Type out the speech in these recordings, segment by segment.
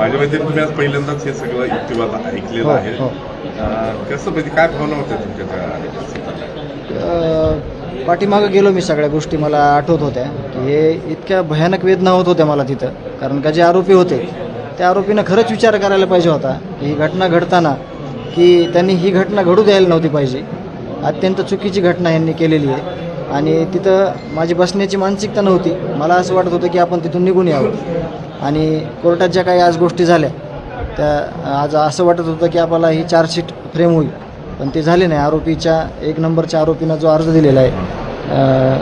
माझ्या मते तुम्ही आज पहिल्यांदाच हे सगळं युक्तिवाद ऐकलेलं हो, आहे. हो. कसं म्हणजे काय भावना होत्या तुमच्या त्या पाठीमागं गेलो मी सगळ्या गोष्टी मला आठवत होत्या की हे इतक्या भयानक वेदना होत होत्या मला तिथं. कारण का जे आरोपी होते त्या आरोपीनं खरंच विचार करायला पाहिजे होता की ही घटना घडताना की त्यांनी ही घटना घडू द्यायला नव्हती पाहिजे. अत्यंत चुकीची घटना यांनी केलेली आहे. आणि तिथं माझी बसण्याची मानसिकता नव्हती. मला असं वाटत होतं की आपण तिथून निघून यावं. आणि कोर्टात ज्या काही आज गोष्टी झाल्या त्या आज असं वाटत होतं की आपल्याला ही चार्जशीट फ्रेम होईल. पण ते झाले नाही. आरोपीच्या एक नंबरच्या आरोपीनं जो अर्ज दिलेला आहे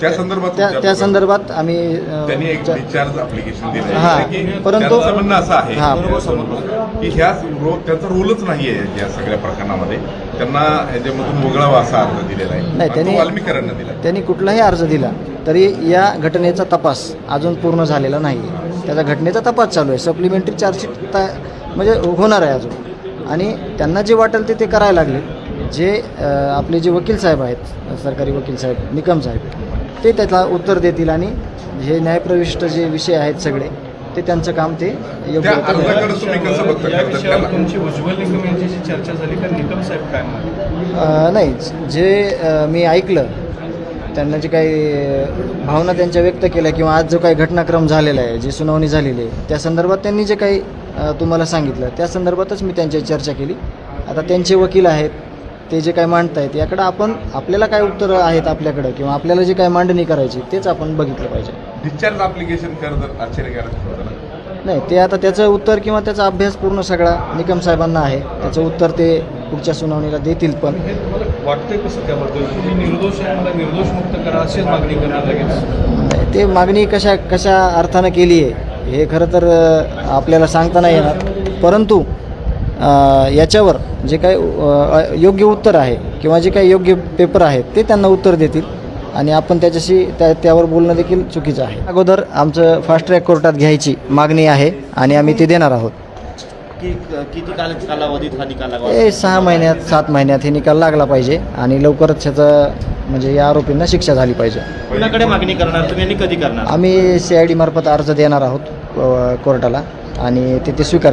त्या संदर्भात त्या त्या संदर्भात आम्ही अं, त्यांनी एक च्या- डिस्चार्ज अप्लिकेशन दिलं. हा, की परंतु- त्यांचं म्हणणं असं आहे हा. की ह्या रो त्यांचा रोलच नाहीये या सगळ्या प्रकरणामध्ये. त्यांना वगळावा असा अर्ज दिलेला आहे. तो त्यांनी- दिला. त्यांनी कुठलाही अर्ज दिला तरी या घटनेचा तपास अजून पूर्ण झालेला नाही त्याचा घटनेचा तपास चालू आहे. सप्लिमेंटरी चार्जशीट ता म्हणजे होणार आहे अजून. आणि त्यांना जे वाटेल ते ते करायला लागले. जे अं, आपले जे वकील साहेब आहेत सरकारी वकील साहेब निकम साहेब ते त्याला उत्तर देतील आणि हे न्यायप्रविष्ट जे विषय आहेत सगळे ते त्यांचं काम ते योग्य त्या रीत्या करतील. अर्जाकडे तुम्ही कसं बघता या खरं तर विषयावर त्याला? तुमची उज्ज्वल निकम यांच्याशी चर्चा झाली का निकम साहेब काय म्हणाले? अ, नाही जे अ, मी ऐकलं त्यांना जे काही अ, भावना त्यांच्या व्यक्त केल्या किंवा आज जो काही घटनाक्रम झालेला आहे जी सुनावणी झालेली आहे त्या संदर्भात त्यांनी जे काही अ, तुम्हाला सांगितलं त्या संदर्भातच मी त्यांच्याशी चर्चा केली आता त्यांचे वकील आहेत ते जे काही मांडतायत याकडं आपण आपल्याला काय उत्तरं आहेत आपल्याकडं? किंवा आपल्याला जे काय मांडणी करायची तेच आपण बघितलं पाहिजे. डिस्चार्ज खरं तर आश्चर्यकारक नाही ते आता त्याचं उत्तर किंवा त्याचा अभ्यास पूर्ण सगळा निकम साहेबांना आहे. त्याचं उत्तर ते पुढच्या सुनावणीला देतील पण. हे वाटतंय कसं त्याबद्दल तुम्ही निर्दोष आहे मला निर्दोष मुक्त करा अशीच मागणी करणार लगेच? नाही, ते मागणी कशा कशा अर्थानं केली आहे हे खरं तर आपल्याला सांगता नाही येणार. परंतु याच्यावर जे काही अ, योग्य उत्तर आहे किंवा जे काही योग्य पेपर आहेत ते त्यांना उत्तर देतील. आणि आपण त्याच्याशी त्या त्यावर बोलणं देखील चुकीचं आहे. अगोदर आमचं फास्ट ट्रॅक कोर्टात घ्यायची मागणी आहे आणि आम्ही ते देणार आहोत. की किती काल कालावधीत हा निकाल हे सहा महिन्यात सात महिन्यात हे निकाल लागला पाहिजे आणि लवकरच त्याचं म्हणजे या आरोपींना शिक्षा झाली पाहिजे. कुणाकडे मागणी करणार? तुम्ही आणि कधी करणार? आम्ही सी आय डी मार्फत अर्ज देणार आहोत कोर्टाला आणि ते ते स्वीकार